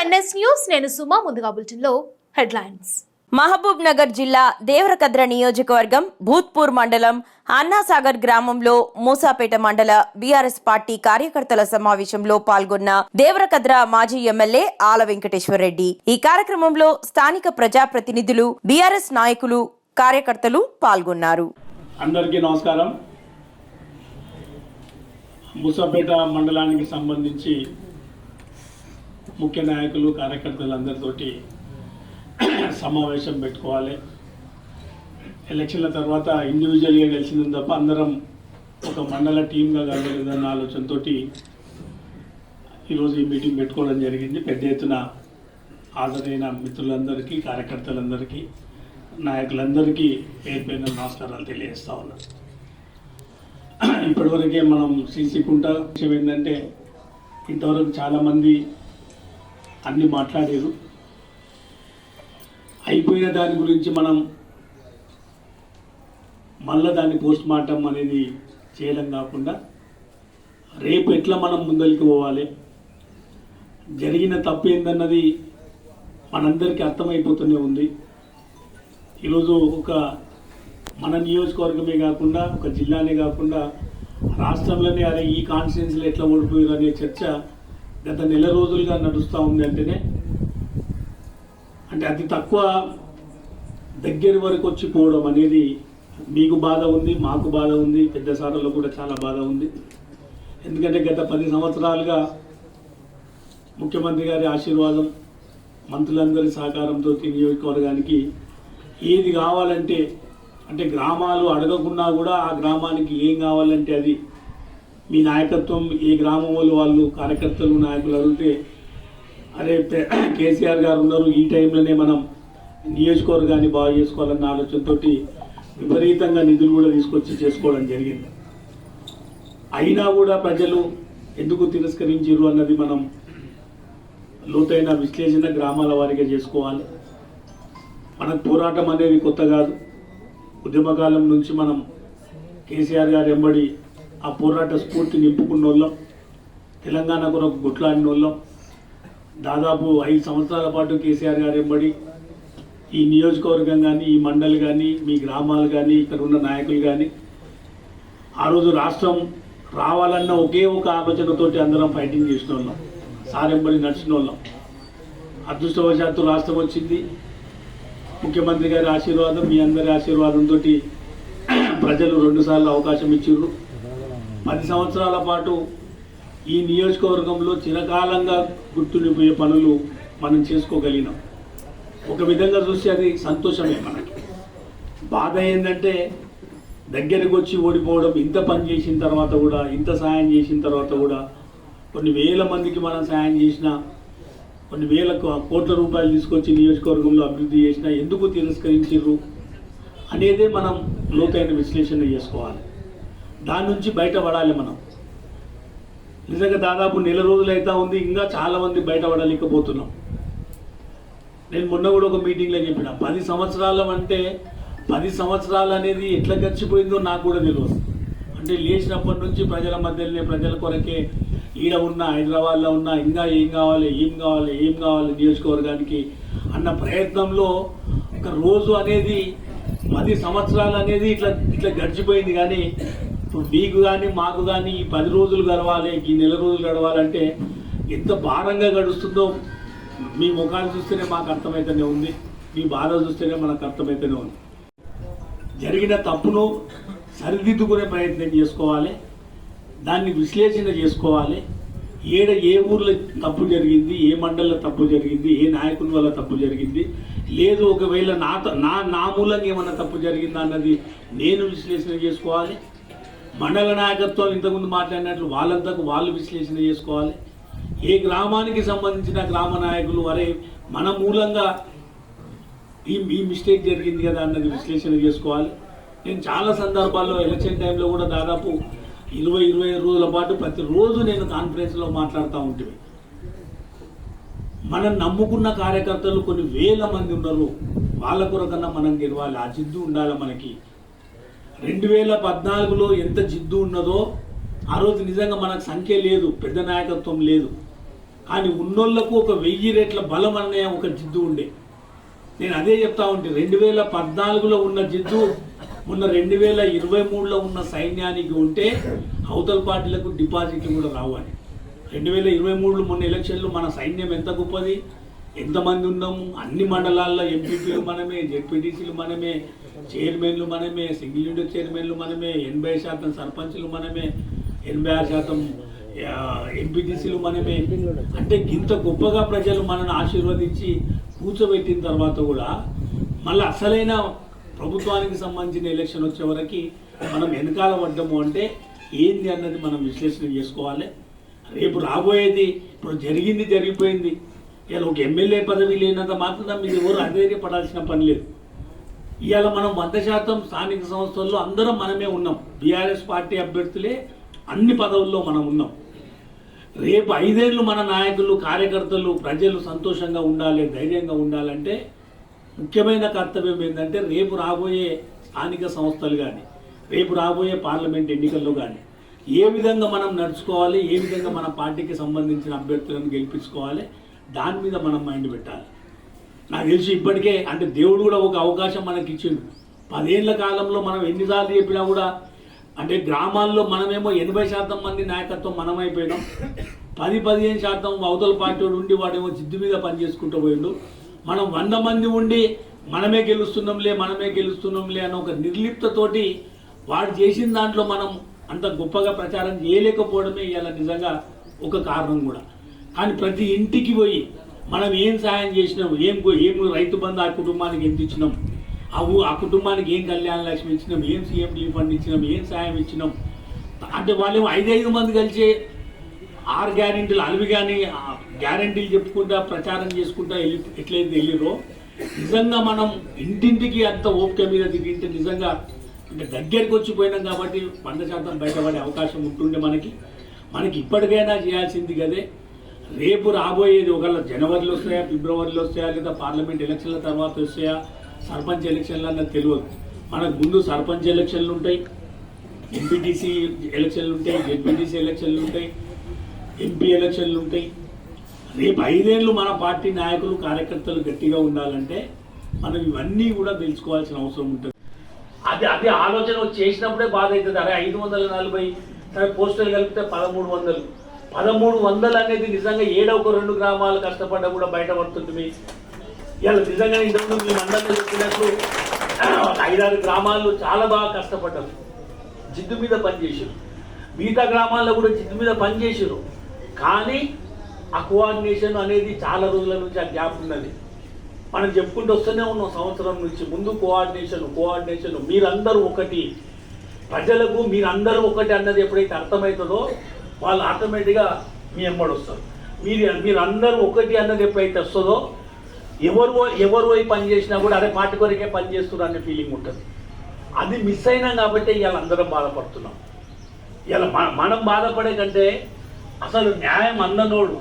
NS news నేను సుమా ముందుగా బులెటిన్లో హెడ్లైన్స్. మహబూబ్ నగర్ జిల్లా దేవరకద్ర నియోజకవర్గం భూత్పూర్ మండలం అన్నాసాగర్ గ్రామంలో మూసాపేట మండల బీఆర్ఎస్ పార్టీ కార్యకర్తల సమావేశంలో పాల్గొన్న దేవరకద్ర మాజీ ఎమ్మెల్యే ఆల వెంకటేశ్వరరెడ్డి. ఈ కార్యక్రమంలో స్థానిక ప్రజాప్రతినిధులు బీఆర్ఎస్ నాయకులు కార్యకర్తలు పాల్గొన్నారు. అందరికీ నమస్కారం. మూసాపేట మండలానికి సంబంధించి ముఖ్య నాయకులు కార్యకర్తలందరితోటి సమావేశం పెట్టుకోవాలి. ఎలక్షన్ల తర్వాత ఇండివిజువల్గా గెలిచిందని తప్ప అందరం ఒక మండల టీమ్గా కలగలేదన్న ఆలోచనతో ఈరోజు ఈ మీటింగ్ పెట్టుకోవడం జరిగింది. పెద్ద ఎత్తున హాజరైన మిత్రులందరికీ కార్యకర్తలందరికీ నాయకులందరికీ పేరు పైన నమస్కారాలు తెలియజేస్తా ఉన్నా. ఇప్పటివరకే మనం సీసీకుంట విషయం ఏంటంటే ఇంతవరకు చాలామంది అన్ని మాట్లాడారు. అయిపోయిన దాని గురించి మనం మళ్ళా దాన్ని పోస్ట్ మార్టం అనేది చేయడం కాకుండా రేపు ఎట్లా మనం ముందరికి పోవాలి? జరిగిన తప్పు ఏందన్నది మనందరికీ అర్థమైపోతూనే ఉంది. ఈరోజు ఒక మన నియోజకవర్గమే కాకుండా ఒక జిల్లానే కాకుండా రాష్ట్రంలోనే అరే ఈ కాన్స్టిట్యున్సీలు ఎట్లా ఓడిపోయారు అనే చర్చ గత నెల రోజులుగా నడుస్తూ ఉంది అంటేనే అంటే అతి తక్కువ దగ్గర వరకు వచ్చి పోవడం అనేది మీకు బాధ ఉంది మాకు బాధ ఉంది పెద్ద సార్లలో కూడా చాలా బాధ ఉంది. ఎందుకంటే గత పది సంవత్సరాలుగా ముఖ్యమంత్రి గారి ఆశీర్వాదం మంత్రులందరి సహకారంతో నియోజకవర్గానికి ఏది కావాలంటే అంటే గ్రామాలు అడగకున్నా కూడా ఆ గ్రామానికి ఏం కావాలంటే అది మీ నాయకత్వం ఏ గ్రామం వాళ్ళు కార్యకర్తలు నాయకులు అడిగితే అరే కేసీఆర్ గారు ఉన్నారు ఈ టైంలోనే మనం నియోజకవర్గాన్ని బాగు చేసుకోవాలన్న ఆలోచనతోటి విపరీతంగా నిధులు కూడా తీసుకొచ్చి చేసుకోవడం జరిగింది. అయినా కూడా ప్రజలు ఎందుకు తిరస్కరించారు అన్నది మనం లోతైన విశ్లేషణ గ్రామాల వారిగా చేసుకోవాలి. మనకు పోరాటం అనేది కొత్త కాదు. ఉద్యమకాలం నుంచి మనం కేసీఆర్ గారు ఎంబడి ఆ పోరాట స్ఫూర్తి నింపుకున్న వాళ్ళం తెలంగాణ కొరకు గుట్లాడిన వాళ్ళం దాదాపు ఐదు సంవత్సరాల పాటు కేసీఆర్ గారు ఎంబడి ఈ నియోజకవర్గం కానీ ఈ మండలి కానీ మీ గ్రామాలు కానీ ఇక్కడ ఉన్న నాయకులు కానీ ఆ రోజు రాష్ట్రం రావాలన్న ఒకే ఒక ఆలోచనతోటి అందరం ఫైటింగ్ చేసిన వాళ్ళం సారెంబడి నడిచిన వాళ్ళం అదృష్టవశాత్తు రాష్ట్రం వచ్చింది. ముఖ్యమంత్రి గారి ఆశీర్వాదం మీ అందరి ఆశీర్వాదంతో ప్రజలు రెండుసార్లు అవకాశం ఇచ్చిర్రు. పది సంవత్సరాల పాటు ఈ నియోజకవర్గంలో చిరకాలంగా గుర్తుండిపోయే పనులు మనం చేసుకోగలిగినాం. ఒక విధంగా చూస్తే అది సంతోషమే మనకి. బాధ ఏంటంటే దగ్గరికి వచ్చి ఓడిపోవడం ఇంత పని చేసిన తర్వాత కూడా ఇంత సాయం చేసిన తర్వాత కూడా కొన్ని వేల మందికి మనం సాయం చేసినా కొన్ని వేల కోట్ల రూపాయలు తీసుకొచ్చి నియోజకవర్గంలో అభివృద్ధి చేసినా ఎందుకు తిరస్కరించారు అనేదే మనం లోతైన విశ్లేషణ చేసుకోవాలి. దాని నుంచి బయటపడాలి మనం. నిజంగా దాదాపు నెల రోజులు అవుతా ఉంది ఇంకా చాలా మంది బయటపడలేకపోతున్నాం. నేను మొన్న కూడా ఒక మీటింగ్లో చెప్పిన పది సంవత్సరాలు అంటే పది సంవత్సరాలు అనేది ఎట్లా గడిచిపోయిందో నాకు కూడా తెలియదు. అంటే లేచినప్పటి నుంచి ప్రజల మధ్యలోనే ప్రజల కొరకే ఈడ ఉన్న హైదరాబాద్లో ఉన్న ఇంకా ఏం కావాలి ఏం కావాలి ఏం కావాలి నియోజకవర్గానికి అన్న ప్రయత్నంలో ఒక రోజు అనేది పది సంవత్సరాలు అనేది ఇట్లా ఇట్లా గడిచిపోయింది. కానీ ఇప్పుడు మీకు కానీ మాకు కానీ ఈ పది రోజులు గడవాలి ఈ నెల రోజులు గడవాలంటే ఎంత భారంగా గడుస్తుందో మీ ముఖాలు చూస్తేనే మాకు అర్థమైతేనే ఉంది. మీ బాధ చూస్తేనే మనకు అర్థమైతేనే ఉంది. జరిగిన తప్పును సరిదిద్దుకునే ప్రయత్నం చేసుకోవాలి. దాన్ని విశ్లేషణ చేసుకోవాలి. ఏడ ఏ ఊర్లో తప్పు జరిగింది ఏ మండలంలో తప్పు జరిగింది ఏ నాయకుని వల్ల తప్పు జరిగింది లేదు ఒకవేళ నా నా నా మూలంగా ఏమన్నా తప్పు జరిగిందా అన్నది నేను విశ్లేషణ చేసుకోవాలి. మండల నాయకత్వం ఇంతకుముందు మాట్లాడినట్లు వాళ్ళంతకు వాళ్ళు విశ్లేషణ చేసుకోవాలి. ఏ గ్రామానికి సంబంధించిన గ్రామ నాయకులు అరే మన మూలంగా ఈ ఈ మిస్టేక్ జరిగింది కదా అన్నది విశ్లేషణ చేసుకోవాలి. నేను చాలా సందర్భాల్లో ఎలక్షన్ టైంలో కూడా దాదాపు ఇరవై ఇరవై రోజుల పాటు ప్రతిరోజు నేను కాన్ఫరెన్స్లో మాట్లాడుతూ ఉంటుంది మనం నమ్ముకున్న కార్యకర్తలు కొన్ని వేల మంది ఉన్నారు వాళ్ళ కొరకన్నా మనం గెలవాలి. ఆ జిద్దు ఉండాలి మనకి. రెండు వేల పద్నాలుగులో ఎంత జిద్దు ఉన్నదో ఆ రోజు నిజంగా మనకు సంఖ్య లేదు పెద్ద నాయకత్వం లేదు. కానీ ఉన్నోళ్ళకు ఒక వెయ్యి రెట్ల బలం అనే ఒక జిద్దు ఉండే. నేను అదే చెప్తా ఉంటే రెండు వేల పద్నాలుగులో ఉన్న జిద్దు మొన్న రెండు వేల ఇరవై మూడులో ఉన్న సైన్యానికి ఉంటే అవతల పార్టీలకు డిపాజిట్లు కూడా రావాలి. రెండు వేల ఇరవై మూడులో మొన్న ఎలక్షన్లు మన సైన్యం ఎంత గొప్పది ఎంతమంది ఉన్నాము? అన్ని మండలాల్లో ఎంపీపీలు మనమే జెడ్పీటీసీలు మనమే చైర్మన్లు మనమే సింగిల్ విండో చైర్మన్లు మనమే ఎనభై శాతం సర్పంచ్లు మనమే ఎనభై ఆరు శాతం ఎంపీటీసీలు మనమే. అంటే ఇంత గొప్పగా ప్రజలు మనల్ని ఆశీర్వదించి కూర్చోబెట్టిన తర్వాత కూడా మళ్ళీ అసలైన ప్రభుత్వానికి సంబంధించిన ఎలక్షన్ వచ్చే వరకు మనం వెనకాల పడ్డము అంటే ఏంది అన్నది మనం విశ్లేషణ చేసుకోవాలి. రేపు రాబోయేది ఇప్పుడు జరిగింది జరిగిపోయింది. ఇలా ఒక ఎమ్మెల్యే పదవి లేనంత మాత్రం మీరు ఎవరు అధైర్యపడాల్సిన పని లేదు. ఇవాళ మనం వంద శాతం స్థానిక సంస్థల్లో అందరం మనమే ఉన్నాం. బీఆర్ఎస్ పార్టీ అభ్యర్థులే అన్ని పదవుల్లో మనం ఉన్నాం. రేపు ఐదేళ్ళు మన నాయకులు కార్యకర్తలు ప్రజలు సంతోషంగా ఉండాలి ధైర్యంగా ఉండాలంటే ముఖ్యమైన కర్తవ్యం ఏంటంటే రేపు రాబోయే స్థానిక సంస్థలు కానీ రేపు రాబోయే పార్లమెంట్ ఎన్నికల్లో కానీ ఏ విధంగా మనం నడుచుకోవాలి ఏ విధంగా మన పార్టీకి సంబంధించిన అభ్యర్థులను గెలిపించుకోవాలి దాని మీద మనం మైండ్ పెట్టాలి. నాకు తెలిసి ఇప్పటికే అంటే దేవుడు కూడా ఒక అవకాశం మనకి ఇచ్చిండు. పదేళ్ళ కాలంలో మనం ఎన్నిసార్లు చెప్పినా కూడా అంటే గ్రామాల్లో మనమేమో ఎనభై శాతం మంది నాయకత్వం మనమైపోయినాం. పది పదిహేను శాతం అవతల పార్టీ ఉండి వాడేమో జిద్దు మీద పని చేసుకుంటూ పోయిండు. మనం వంద మంది ఉండి మనమే గెలుస్తున్నాంలే మనమే గెలుస్తున్నాంలే అన్న ఒక నిర్లిప్తతోటి వాడు చేసిన దాంట్లో మనం అంత గొప్పగా ప్రచారం చేయలేకపోవడమే ఇవాళ నిజంగా ఒక కారణం కూడా. కానీ ప్రతి ఇంటికి పోయి మనం ఏం సాయం చేసినాం? ఏం ఏం రైతు బంధు ఆ కుటుంబానికి ఎంత ఇచ్చినాం? అవు ఆ కుటుంబానికి ఏం కళ్యాణ లక్ష్మి ఇచ్చినాం? ఏం సీఎం ఫండ్ ఇచ్చినాం? ఏం సహాయం ఇచ్చినాం? అంటే వాళ్ళు ఐదు ఐదు మంది కలిసి ఆరు గ్యారెంటీలు అలవి కానీ గ్యారెంటీలు చెప్పుకుంటా ప్రచారం చేసుకుంటా వెళ్ళి ఎట్లయితే వెళ్ళిరో నిజంగా మనం ఇంటింటికి అంత ఓపిక మీద తిరిగింటే నిజంగా అంటే దగ్గరికి వచ్చిపోయినాం కాబట్టి వంద శాతం బయటపడే అవకాశం ఉంటుండే మనకి. మనకి ఇప్పటికైనా చేయాల్సింది కదే రేపు రాబోయేది ఒకవేళ జనవరిలో వస్తాయా ఫిబ్రవరిలో వస్తాయా లేదా పార్లమెంట్ ఎలక్షన్ల తర్వాత వస్తాయా సర్పంచ్ ఎలక్షన్లు అన్నది తెలియదు. మనకు ముందు సర్పంచ్ ఎలక్షన్లు ఉంటాయి ఎంపీటీసీ ఎలక్షన్లు ఉంటాయి జెడ్పీటీసీ ఎలక్షన్లు ఉంటాయి ఎంపీ ఎలక్షన్లు ఉంటాయి. రేపు ఐదేళ్ళు మన పార్టీ నాయకులు కార్యకర్తలు గట్టిగా ఉండాలంటే మనం ఇవన్నీ కూడా తెలుసుకోవాల్సిన అవసరం ఉంటుంది. అది అది ఆలోచన చేసినప్పుడే బాధ అవుతుంది. అరే ఐదు వందల నలభై పోస్టులు కలిపితే పదమూడు వందలు. పదమూడు వందలు అనేది నిజంగా ఏడో ఒక రెండు గ్రామాలు కష్టపడ్డా కూడా బయటపడుతుంది మీ ఇలా నిజంగా ఇంతకుముందు మీ మండలంలో చెప్పినట్లు ఐదారు గ్రామాల్లో చాలా బాగా కష్టపడ్డారు జిద్దు మీద పనిచేసారు మిగతా గ్రామాల్లో కూడా జిద్దు మీద పనిచేసారు కానీ ఆ కోఆర్డినేషన్ అనేది చాలా రోజుల నుంచి ఆ గ్యాప్ ఉన్నది. మనం చెప్పుకుంటూ వస్తూనే ఉన్నాం సంవత్సరం నుంచి. ముందు కోఆర్డినేషన్ కోఆర్డినేషన్ మీరందరూ ఒకటి. ప్రజలకు మీరందరూ ఒకటి అన్నది ఎప్పుడైతే అర్థమవుతుందో వాళ్ళు ఆటోమేటిక్గా మీ ఎంబడి వస్తారు. మీరు మీరందరూ ఒకటి అన్నది ఎప్పుడైతే వస్తుందో ఎవరు ఎవరు పోయి పని చేసినా కూడా అదే పార్టీ కొరకే పని చేస్తున్నారు అనే ఫీలింగ్ ఉంటుంది. అది మిస్ అయినాం కాబట్టి ఇవాళ అందరం బాధపడుతున్నాం. ఇలా మనం బాధపడే కంటే అసలు న్యాయం అందనోడు